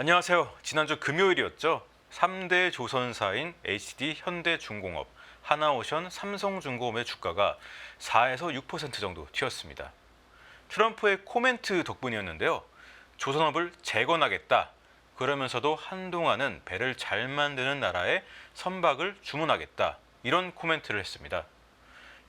안녕하세요. 지난주 금요일이었죠. 3대 조선사인 HD 현대중공업, 하나오션, 삼성중공업의 주가가 4에서 6% 정도 튀었습니다. 트럼프의 코멘트 덕분이었는데요. 조선업을 재건하겠다. 그러면서도 한동안은 배를 잘 만드는 나라에 선박을 주문하겠다. 이런 코멘트를 했습니다.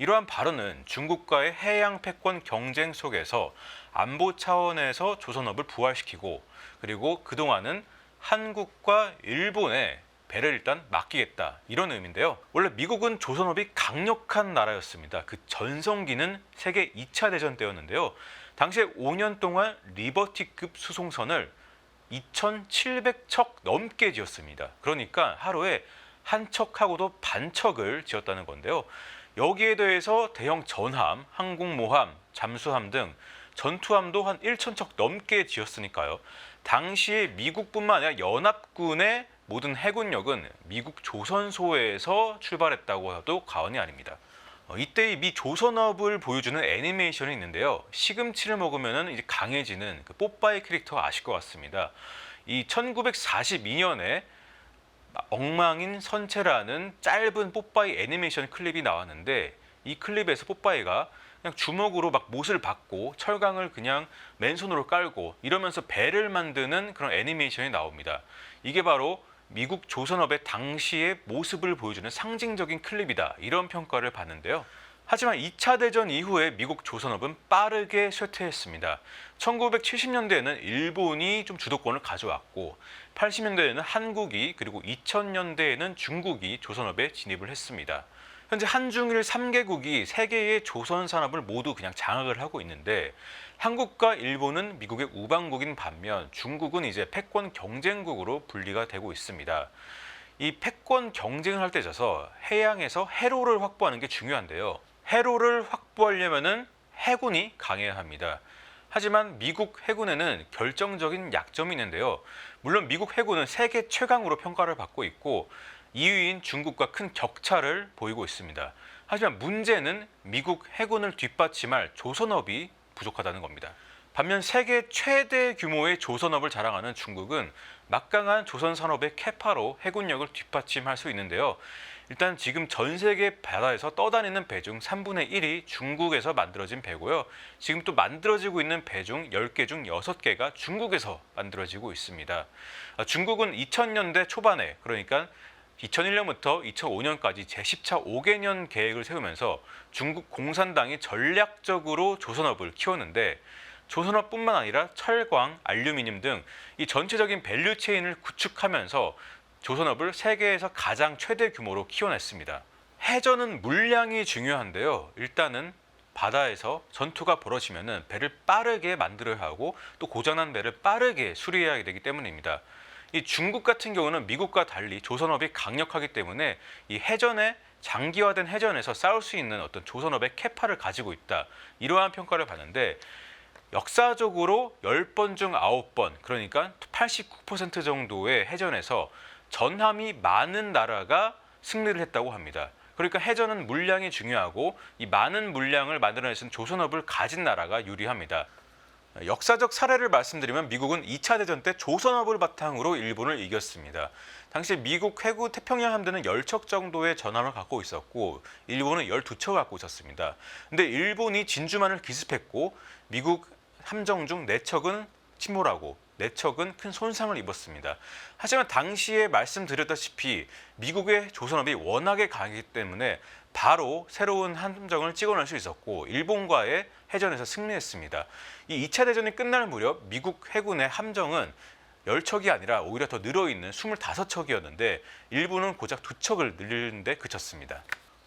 이러한 발언은 중국과의 해양 패권 경쟁 속에서 안보 차원에서 조선업을 부활시키고 그리고 그동안은 한국과 일본에 배를 일단 맡기겠다 이런 의미인데요. 원래 미국은 조선업이 강력한 나라였습니다. 그 전성기는 세계 2차 대전 때였는데요. 당시에 5년 동안 리버티급 수송선을 2,700척 넘게 지었습니다. 그러니까 하루에 한 척하고도 반 척을 지었다는 건데요. 여기에 더해서 대형 전함, 항공모함, 잠수함 등 전투함도 한 1,000척 넘게 지었으니까요. 당시에 미국뿐만 아니라 연합군의 모든 해군력은 미국 조선 소에서 출발했다고 해도 과언이 아닙니다. 어, 이때의 미 조선업을 보여주는 애니메이션이 있는데요. 시금치를 먹으면 이제 강해지는 그 뽀빠이 캐릭터 아실 것 같습니다. 이 1942년에 엉망인 선체라는 짧은 뽀빠이 애니메이션 클립이 나왔는데 이 클립에서 뽀빠이가 그냥 주먹으로 막 못을 박고 철강을 그냥 맨손으로 깔고 이러면서 배를 만드는 그런 애니메이션이 나옵니다. 이게 바로 미국 조선업의 당시의 모습을 보여주는 상징적인 클립이다. 이런 평가를 받는데요. 하지만 2차 대전 이후에 미국 조선업은 빠르게 쇠퇴했습니다. 1970년대에는 일본이 좀 주도권을 가져왔고 80년대에는 한국이 그리고 2000년대에는 중국이 조선업에 진입을 했습니다. 현재 한중일 3개국이 세계의 조선 산업을 모두 그냥 장악을 하고 있는데 한국과 일본은 미국의 우방국인 반면 중국은 이제 패권 경쟁국으로 분리가 되고 있습니다. 이 패권 경쟁을 할 때 있어서 해양에서 해로를 확보하는 게 중요한데요. 해로를 확보하려면은 해군이 강해야 합니다. 하지만 미국 해군에는 결정적인 약점이 있는데요. 물론 미국 해군은 세계 최강으로 평가를 받고 있고 2위인 중국과 큰 격차를 보이고 있습니다. 하지만 문제는 미국 해군을 뒷받침할 조선업이 부족하다는 겁니다. 반면 세계 최대 규모의 조선업을 자랑하는 중국은 막강한 조선 산업의 캐파로 해군력을 뒷받침할 수 있는데요. 일단 지금 전 세계 바다에서 떠다니는 배 중 3분의 1이 중국에서 만들어진 배고요. 지금 또 만들어지고 있는 배 중 10개 중 6개가 중국에서 만들어지고 있습니다. 아, 중국은 2000년대 초반에 그러니까 2001년부터 2005년까지 제10차 5개년 계획을 세우면서 중국 공산당이 전략적으로 조선업을 키웠는데 조선업뿐만 아니라 철광, 알루미늄 등 이 전체적인 밸류 체인을 구축하면서 조선업을 세계에서 가장 최대 규모로 키워냈습니다. 해전은 물량이 중요한데요. 일단은 바다에서 전투가 벌어지면은 배를 빠르게 만들어야 하고 또 고장난 배를 빠르게 수리해야 되기 때문입니다. 이 중국 같은 경우는 미국과 달리 조선업이 강력하기 때문에 이 해전에 장기화된 해전에서 싸울 수 있는 어떤 조선업의 캐파를 가지고 있다. 이러한 평가를 받는데 역사적으로 10번 중 9번 그러니까 89% 정도의 해전에서 전함이 많은 나라가 승리를 했다고 합니다. 그러니까 해전은 물량이 중요하고 이 많은 물량을 만들어내는 조선업을 가진 나라가 유리합니다. 역사적 사례를 말씀드리면 미국은 2차 대전 때 조선업을 바탕으로 일본을 이겼습니다. 당시 미국 해구 태평양 함대는 10척 정도의 전함을 갖고 있었고 일본은 12척을 갖고 있었습니다. 근데 일본이 진주만을 기습했고 미국 함정 중 4척은 침몰하고 4척은 큰 손상을 입었습니다. 하지만 당시에 말씀드렸다시피 미국의 조선업이 워낙에 강하기 때문에 바로 새로운 함정을 찍어낼 수 있었고 일본과의 해전에서 승리했습니다. 이 2차 대전이 끝날 무렵 미국 해군의 함정은 10척이 아니라 오히려 더 늘어있는 25척이었는데 일본은 고작 2척을 늘리는데 그쳤습니다.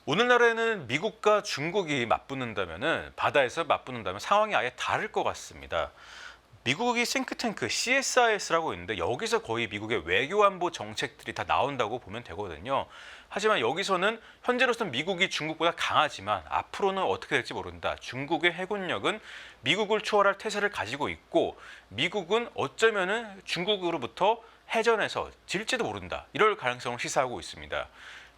오늘날에는 미국과 중국이 맞붙는다면 바다에서 맞붙는다면 상황이 아예 다를 것 같습니다. 미국이 싱크탱크 CSIS라고 있는데 여기서 거의 미국의 외교안보 정책들이 다 나온다고 보면 되거든요. 하지만 여기서는 현재로서는 미국이 중국보다 강하지만 앞으로는 어떻게 될지 모른다. 중국의 해군력은 미국을 추월할 태세를 가지고 있고 미국은 어쩌면은 중국으로부터 해전에서 질지도 모른다. 이럴 가능성을 시사하고 있습니다.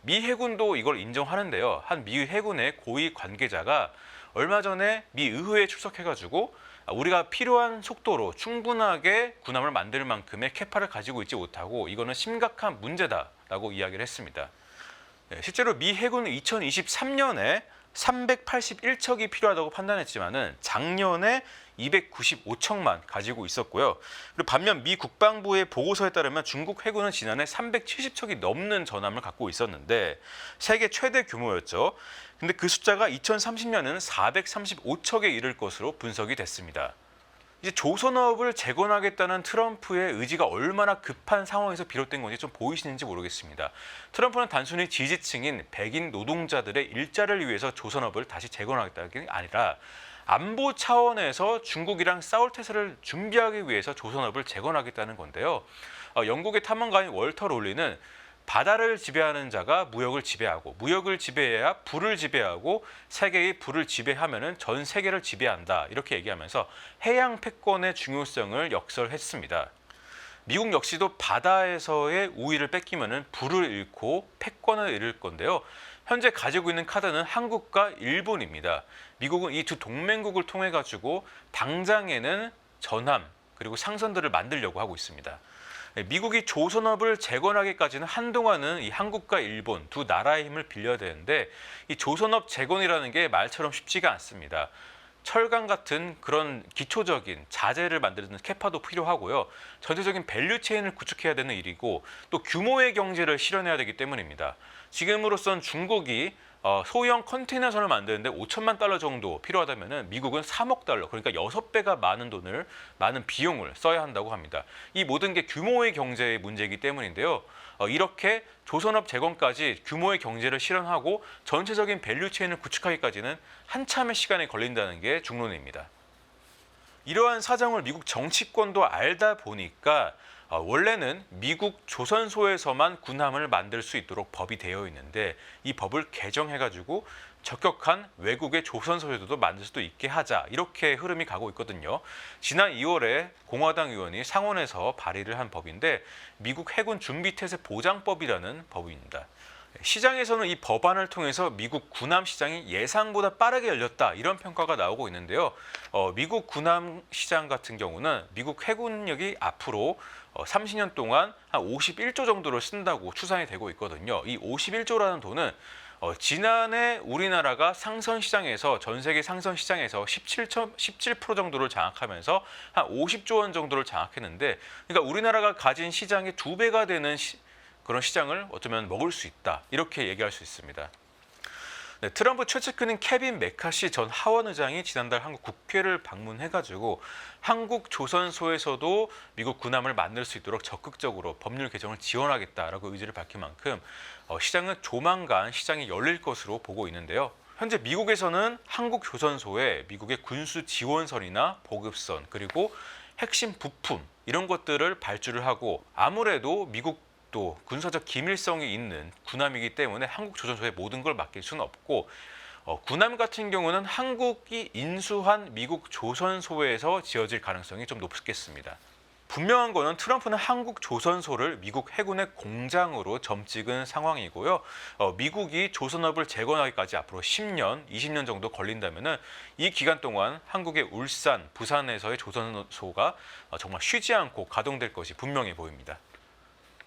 미 해군도 이걸 인정하는데요. 한 미 해군의 고위 관계자가 얼마 전에 미 의회에 출석해가지고 우리가 필요한 속도로 충분하게 군함을 만들 만큼의 캐파를 가지고 있지 못하고 이거는 심각한 문제다라고 이야기를 했습니다. 네, 실제로 미 해군은 2023년에 381척이 필요하다고 판단했지만은 작년에 295척만 가지고 있었고요. 그리고 반면 미 국방부의 보고서에 따르면 중국 해군은 지난해 370척이 넘는 전함을 갖고 있었는데 세계 최대 규모였죠. 근데 그 숫자가 2030년에는 435척에 이를 것으로 분석이 됐습니다. 이제 조선업을 재건하겠다는 트럼프의 의지가 얼마나 급한 상황에서 비롯된 건지 좀 보이시는지 모르겠습니다. 트럼프는 단순히 지지층인 백인 노동자들의 일자를 위해서 조선업을 다시 재건하겠다는 게 아니라 안보 차원에서 중국이랑 싸울 태세를 준비하기 위해서 조선업을 재건하겠다는 건데요. 어, 영국의 탐험가인 월터 롤리는 바다를 지배하는 자가 무역을 지배하고 무역을 지배해야 불을 지배하고 세계의 불을 지배하면은 전 세계를 지배한다 이렇게 얘기하면서 해양 패권의 중요성을 역설했습니다. 미국 역시도 바다에서의 우위를 뺏기면은 불을 잃고 패권을 잃을 건데요. 현재 가지고 있는 카드는 한국과 일본입니다. 미국은 이 두 동맹국을 통해 가지고 당장에는 전함 그리고 상선들을 만들려고 하고 있습니다. 네, 미국이 조선업을 재건하기까지는 한동안은 이 한국과 일본 두 나라의 힘을 빌려야 되는데 이 조선업 재건이라는 게 말처럼 쉽지가 않습니다. 철강 같은 그런 기초적인 자재를 만드는 캐파도 필요하고요. 전체적인 밸류 체인을 구축해야 되는 일이고 또 규모의 경제를 실현해야 되기 때문입니다. 지금으로선 중국이 어, 소형 컨테이너선을 만드는데 5천만 달러 정도 필요하다면은 미국은 3억 달러, 그러니까 6배가 많은 돈을 많은 비용을 써야 한다고 합니다. 이 모든 게 규모의 경제의 문제이기 때문인데요. 어, 이렇게 조선업 재건까지 규모의 경제를 실현하고 전체적인 밸류 체인을 구축하기까지는 한참의 시간이 걸린다는 게 중론입니다. 이러한 사정을 미국 정치권도 알다 보니까 어, 원래는 미국 조선소에서만 군함을 만들 수 있도록 법이 되어 있는데 이 법을 개정해가지고 적격한 외국의 조선소에서도 만들 수도 있게 하자 이렇게 흐름이 가고 있거든요. 지난 2월에 공화당 의원이 상원에서 발의를 한 법인데 미국 해군 준비태세 보장법이라는 법입니다. 시장에서는 이 법안을 통해서 미국 군함 시장이 예상보다 빠르게 열렸다 이런 평가가 나오고 있는데요. 어, 미국 군함 시장 같은 경우는 미국 해군력이 앞으로 어, 30년 동안 한 51조 정도를 쓴다고 추산이 되고 있거든요. 이 51조라는 돈은 어, 지난해 우리나라가 상선 시장에서 전 세계 상선 시장에서 17, 17% 정도를 장악하면서 한 50조 원 정도를 장악했는데, 그러니까 우리나라가 가진 시장의 두 배가 되는 시, 그런 시장을 어쩌면 먹을 수 있다 이렇게 얘기할 수 있습니다. 네, 트럼프 최측근인 케빈 메카시 전 하원 의장이 지난달 한국 국회를 방문해가지고 한국 조선소에서도 미국 군함을 만들 수 있도록 적극적으로 법률 개정을 지원하겠다라고 의지를 밝힌 만큼 어, 시장은 조만간 시장이 열릴 것으로 보고 있는데요. 현재 미국에서는 한국 조선소에 미국의 군수 지원선이나 보급선 그리고 핵심 부품 이런 것들을 발주를 하고 아무래도 미국 또 군사적 기밀성이 있는 군함이기 때문에 한국 조선소에 모든 걸 맡길 수는 없고 어, 군함 같은 경우는 한국이 인수한 미국 조선소에서 지어질 가능성이 좀 높겠습니다. 분명한 거는 트럼프는 한국 조선소를 미국 해군의 공장으로 점찍은 상황이고요. 어, 미국이 조선업을 재건하기까지 앞으로 10년, 20년 정도 걸린다면은 이 기간 동안 한국의 울산, 부산에서의 조선소가 어, 정말 쉬지 않고 가동될 것이 분명해 보입니다.